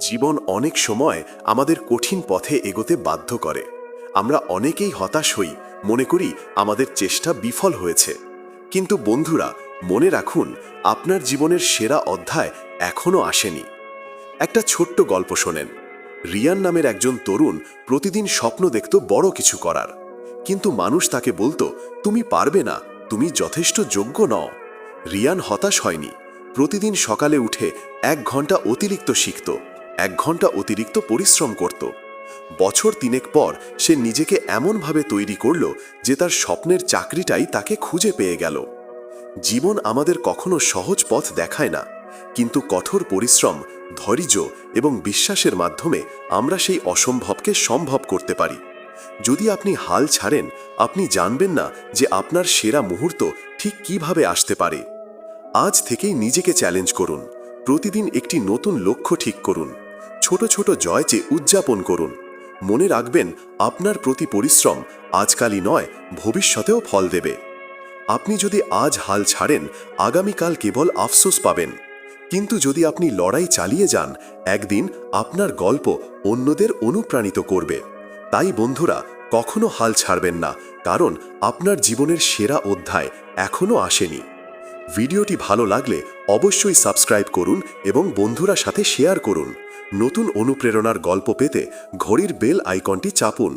জীবন অনেক সময় আমাদের কঠিন পথে এগোতে বাধ্য করে। আমরা অনেকেই হতাশ হই, মনে করি আমাদের চেষ্টা বিফল হয়েছে। কিন্তু বন্ধুরা, মনে রাখুন, আপনার জীবনের সেরা অধ্যায় এখনও আসেনি। একটা ছোট্ট গল্প শোনেন। রিয়ান নামের একজন তরুণ প্রতিদিন স্বপ্ন দেখত বড় কিছু করার। কিন্তু মানুষ তাকে বলতো, তুমি পারবে না, তুমি যথেষ্ট যোগ্য নও। রিয়ান হতাশ হয়নি। প্রতিদিন সকালে উঠে এক ঘণ্টা অতিরিক্ত শিখত। এক ঘণ্টা অতিরিক্ত পরিশ্রম করত। বছর তিনেক পর সে নিজেকে এমনভাবে তৈরি করল যে তার স্বপ্নের চাকরিটাই তাকে খুঁজে পেয়ে গেল। জীবন আমাদের কখনো সহজ পথ দেখায় না, কিন্তু কঠোর পরিশ্রম, ধৈর্য এবং বিশ্বাসের মাধ্যমে আমরা সেই অসম্ভবকে সম্ভব করতে পারি। যদি আপনি হাল ছাড়েন, আপনি জানবেন না যে আপনার সেরা মুহূর্ত ঠিক কীভাবে আসতে পারে। আজ থেকেই নিজেকে চ্যালেঞ্জ করুন, প্রতিদিন একটি নতুন লক্ষ্য ঠিক করুন। ছোট ছোট জয় চেয়ে উদযাপন করুন। মনে রাখবেন, আপনার প্রতি পরিশ্রম আজকালই নয়, ভবিষ্যতেও ফল দেবে। আপনি যদি আজ হাল ছাড়েন, আগামীকাল কেবল আফসোস পাবেন। কিন্তু যদি আপনি লড়াই চালিয়ে যান, একদিন আপনার গল্প অন্যদের অনুপ্রাণিত করবে। তাই বন্ধুরা, কখনো হাল ছাড়বেন না, কারণ আপনার জীবনের সেরা অধ্যায় এখনও আসেনি। ভিডিওটি ভালো লাগলে অবশ্যই সাবস্ক্রাইব করুন এবং বন্ধুরা সাথে শেয়ার করুন। নতুন অনুপ্রেরণার গল্প পেতে ঘড়ির বেল আইকনটি চাপুন।